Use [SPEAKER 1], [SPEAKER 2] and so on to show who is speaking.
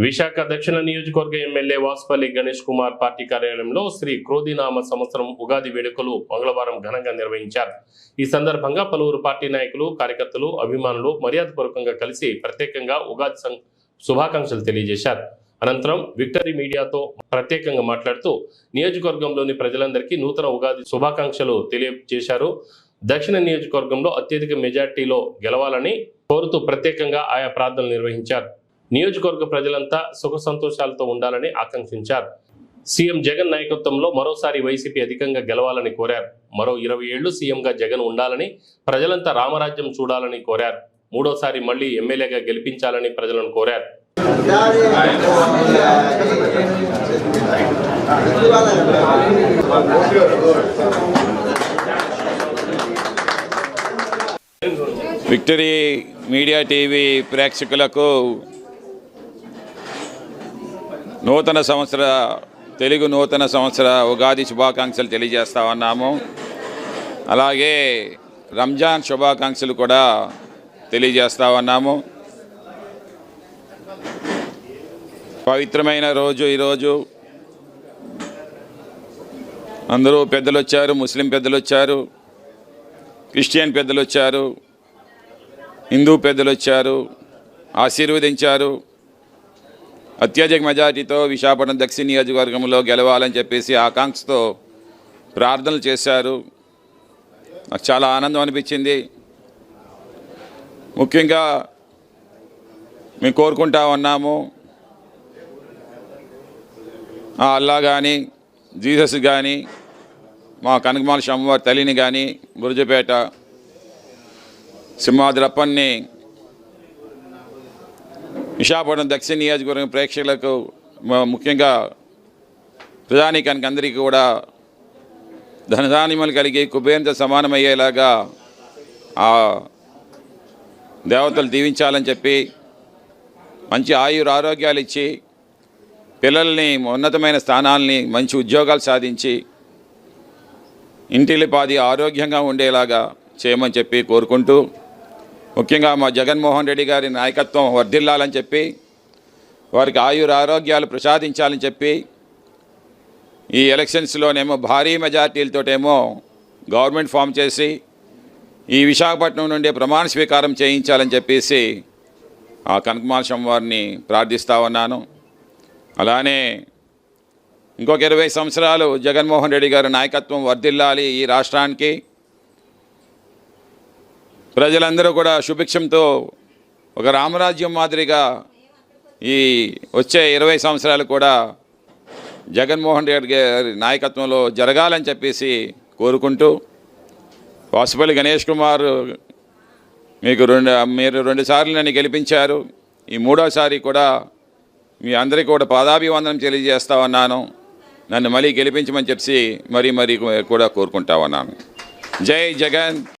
[SPEAKER 1] విశాఖ దక్షిణ నియోజకవర్గ MLA Vasupalli Ganesh Kumar party కార్యాలయంలో శ్రీ క్రోధినామ సంవత్సరం ఉగాది వేడుకలు మంగళవారం ఘనంగా నిర్వహించారు. ఈ సందర్భంగా పలువురు పార్టీ నాయకులు కార్యకర్తలు అభిమానులు మర్యాదపూర్వకంగా కలిసి ప్రత్యేకంగా ఉగాది సం- శుభాకాంక్షలు తెలియజేశారు. అనంతరం విక్టరీ మీడియాతో ప్రత్యేకంగా మాట్లాడుతూ నియోజకవర్గంలోని ప్రజలందరికీ నూతన ఉగాది శుభాకాంక్షలు తెలియజేశారు. దక్షిణ నియోజకవర్గంలో అత్యధిక మెజార్టీలో గెలవాలని కోరుతూ ప్రత్యేకంగా ఆయా ప్రార్థనలు నిర్వహించారు. నియోజకవర్గ ప్రజలంతా సుఖ సంతోషాలతో ఉండాలని ఆకాంక్షించారు. సీఎం జగన్ నాయకత్వంలో మరోసారి వైసీపీ అధికంగా గెలవాలని కోరారు. మరో ఇరవై ఏళ్ళు సీఎంగా జగన్ ఉండాలని ప్రజలంతా రామరాజ్యం చూడాలని కోరారు. మూడోసారి మళ్ళీ ఎమ్మెల్యేగా గెలిపించాలని ప్రజలను కోరారు.
[SPEAKER 2] విక్టరీ మీడియా టీవీ ప్రేక్షకులకు నూతన సంవత్సర తెలుగు నూతన సంవత్సర ఉగాది శుభాకాంక్షలు తెలియజేస్తా ఉన్నాము అలాగే రంజాన్ శుభాకాంక్షలు కూడా తెలియజేస్తా ఉన్నాము పవిత్రమైన రోజు ఈరోజు. అందరూ పెద్దలు వచ్చారు ముస్లిం పెద్దలు వచ్చారు క్రిస్టియన్ పెద్దలు వచ్చారు హిందూ పెద్దలు వచ్చారు ఆశీర్వదించారు. అత్యధిక మెజార్టీతో విశాఖపట్నం దక్షిణ నియోజకవర్గంలో గెలవాలని చెప్పేసి ఆకాంక్షతో ప్రార్థనలు చేశారు. నాకు చాలా ఆనందం అనిపించింది. ముఖ్యంగా మేము కోరుకుంటా ఉన్నాము. ఆ అల్లా కానీ జీసస్ కానీ మా కనకమాల స్వామివారి తల్లిని కానీ బురుజపేట సింహాద్రప్పన్ని విశాఖపట్నం దక్షిణ నియోజకవర్గం ప్రేక్షకులకు ముఖ్యంగా ప్రధానికానికి అందరికీ కూడా ధనధాన్యములు కలిగి కుబేరంతో సమానమయ్యేలాగా ఆ దేవతలు దీవించాలని చెప్పి మంచి ఆయుర ఆరోగ్యాలు ఇచ్చి పిల్లల్ని ఉన్నతమైన స్థానాల్ని మంచి ఉద్యోగాలు సాధించి ఇంటిలిపాది ఆరోగ్యంగా ఉండేలాగా చేయమని చెప్పి కోరుకుంటూ ముఖ్యంగా మా జగన్మోహన్ రెడ్డి గారి నాయకత్వం వర్ధిల్లాలని చెప్పి వారికి ఆయుర ఆరోగ్యాలు ప్రసాదించాలని చెప్పి ఈ ఎలక్షన్స్లోనేమో భారీ మెజార్టీలతోటేమో గవర్నమెంట్ ఫామ్ చేసి ఈ విశాఖపట్నం నుండి ప్రమాణ స్వీకారం చేయించాలని చెప్పేసి ఆ కనకమాల వారిని ప్రార్థిస్తా ఉన్నాను. అలానే ఇంకొక ఇరవై సంవత్సరాలు జగన్మోహన్ రెడ్డి గారి నాయకత్వం వర్ధిల్లాలి ఈ రాష్ట్రానికి. ప్రజలందరూ కూడా శుభిక్షంతో ఒక రామరాజ్యం మాదిరిగా ఈ వచ్చే ఇరవై సంవత్సరాలు కూడా జగన్మోహన్ రెడ్డి గారి నాయకత్వంలో జరగాలని చెప్పేసి కోరుకుంటూ వాసుపల్లి గణేష్ కుమార్ మీకు రెండు మీరు రెండుసార్లు నన్ను గెలిపించారు. ఈ మూడోసారి కూడా మీ అందరికీ కూడా పాదాభివందనం తెలియజేస్తా ఉన్నాను. నన్ను మళ్ళీ గెలిపించమని చెప్పి మరీ మరీ కూడా కోరుకుంటా ఉన్నాను. జై జగన్.